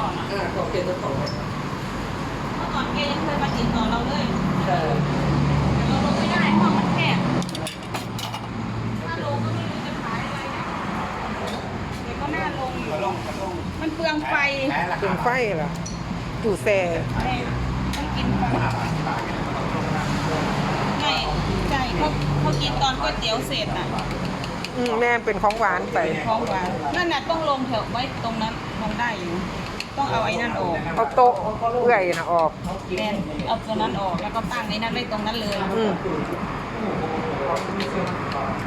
ก่อนอะอ่าขอเป็นเจ้าของรถเมื่อก่อนแกยังเคยมาติดต่อเราเลยใช่แต่เราลงไม่ได้เพราะมันแคบถ้าลงก็ไม่รู้จะขายอะไรนะเดี๋ยวก็น่าลงอยู่กระลงกระลงมันเปลืองไฟแพ้ราถึคางไฟเหรอจู่แซ่แม่ต้องกินไฟห้าบาทที่บาทเนี่ยมันต้องลงนะไม่ใช่เขาเขากินตอนก๋วยเตี๋ยวเสร็จน่ะ อืมแม่เป็นของหวานไป ของหวานนั่นน่ะต้องลงแถวไว้ตรงนั้นลงได้อยู่ ต้องเอาไอ้นั่นออกเอาโต๊ะเอื่อยนะออก แม่นเอาตัวนั้นออกแล้วก็ตั้งไอ้นั่นไว้ตรงนั้นเลยอืม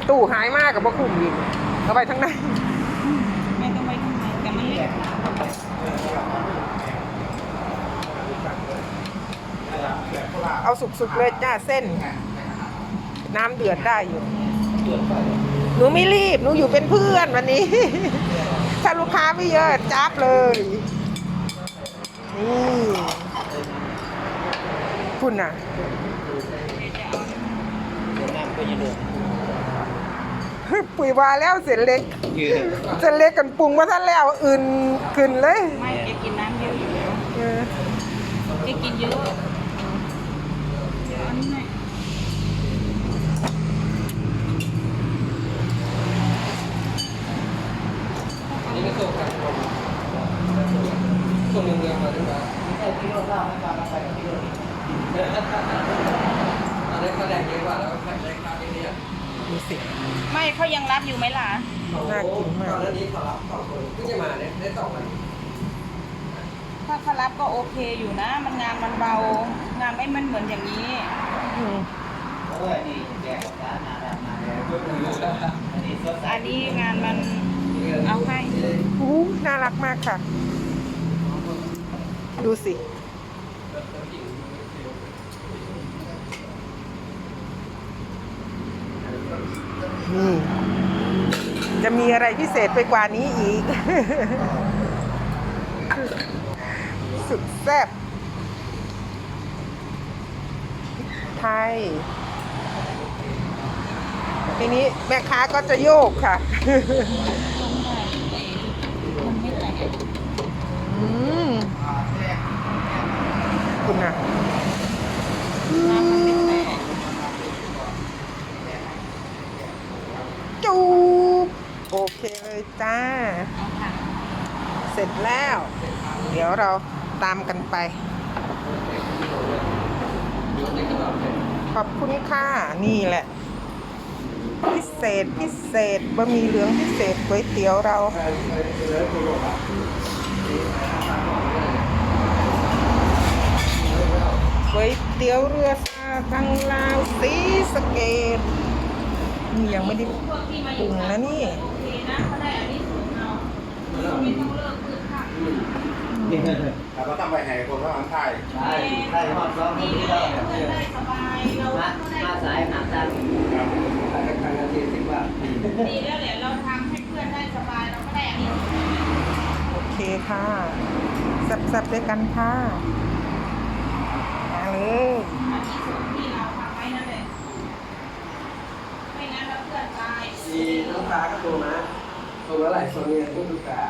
ตู้หายมากกับบ่คุ้มอีกเอาไปทั้งในแม่ต้องไว้ข้างในแต่มันเล็กเอาสุกๆเลยจ้าเส้น น้ำเดือดได้อยู่ หนูไม่รีบ หนูอยู่เป็นเพื่อนวันนี้ ถ้าลูกค้าไม่เยอะจับเลย นี่คุณน่ะปุ๋ยวาแล้วเสร็จเล็กเสร็จเล็กกันปรุงว่าท่านแล้วอื่นขึ้นเลย ไม่แกกินน้ำเยอะอยู่แล้วเออแกกินเยอะเดี๋ยวอัน นี้ให้อันนี้ก็ส่งกันส่งเงินมาด้วยนะอันนี้เขาแดกเยอะกว่าแล้วแพ็คได้ค่าที่นี่ดูสิไม่เขายังรับอยู่ไหมล่ะน่ากินมากตอนนี้เขารับสองคนเพิ่งจะมาเนี่ยได้สองวันถ้าเขารับก็โอเคอยู่นะ มันงานมันเบา งานไม่มันเหมือนอย่างนี้อืมอันนี้งานมันเอาให้อู้น่ารักมากค่ะ ดูสิ นี่ จะมีอะไรพิเศษไปกว่านี้อีก สุดแซ่บ ไทย ทีนี้แม่ค้าก็จะโยกค่ะ มันไม่แตก อืมคุณน่ะ น้ำมันไม่แตก จูบโอเคเลย จ้า เสร็จแล้ว เดี๋ยวเราตามกันไป ขอบคุณค่ะนี่แหละ พิเศษพิเศษบะหมี่เหลืองพิเศษก๋วยเตี๋ยวเราก๋วยเตี๋ยวเรือซาทางลาวสีสเกตนี่ยังไม่ได้ปรุงนะนี่ แต่ก็ต้องไปแห่คนว่ามันไทยใช่ใช่หอดร้องดีนี้แล้ก็วเพื่อนได้สบายเรามาก็ได้มาสายหาตังค์ขายราคานาทีสิบบาทดีแล้วเดี๋ยวเราทำให้เพื่อนได้สบายเราก็ได้อันนี้โอเคค่ะแซ่บๆด้วยกันค่ะมาเลยอันนี้สูงที่เราทำไว้นั่นเลยไม่งั้นเราเพื่อนตายมีลูกค้าก็โทรมาโทรมาหลายคนเนี่ยทุกลูกค้า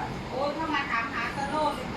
hello。